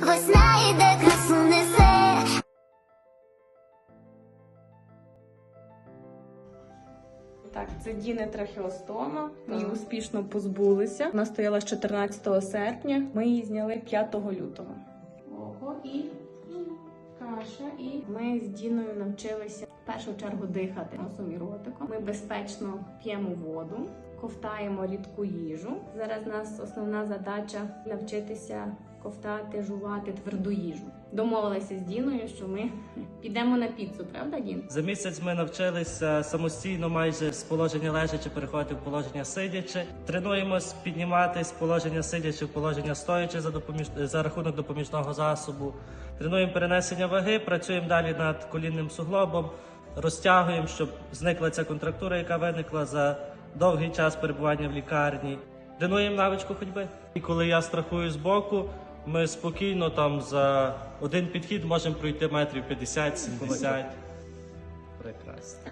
Весна йде, красу несе. Так, це Діни трахеостома. Ми її успішно позбулися. Вона стояла з 14 серпня. Ми її зняли 5 лютого. Око і каша. І ми з Діною навчилися в першу чергу дихати носом і ротиком. Ми безпечно п'ємо воду, ковтаємо рідку їжу. Зараз у нас основна задача навчитися ковтати, жувати тверду їжу. Домовилися з Діною, що ми підемо на піцу, правда, Дін? За місяць ми навчилися самостійно майже з положення лежачи переходити в положення сидячи. Тренуємось підніматись з положення сидячи в положення стоячи за допоміж за рахунок допоміжного засобу. Тренуємо перенесення ваги, працюємо далі над колінним суглобом, розтягуємо, щоб зникла ця контрактура, яка виникла за довгий час перебування в лікарні. Тренуємо навичку ходьби. І коли я страхую збоку, ми спокійно там за один підхід можемо пройти метрів 50-70. Прекрасно.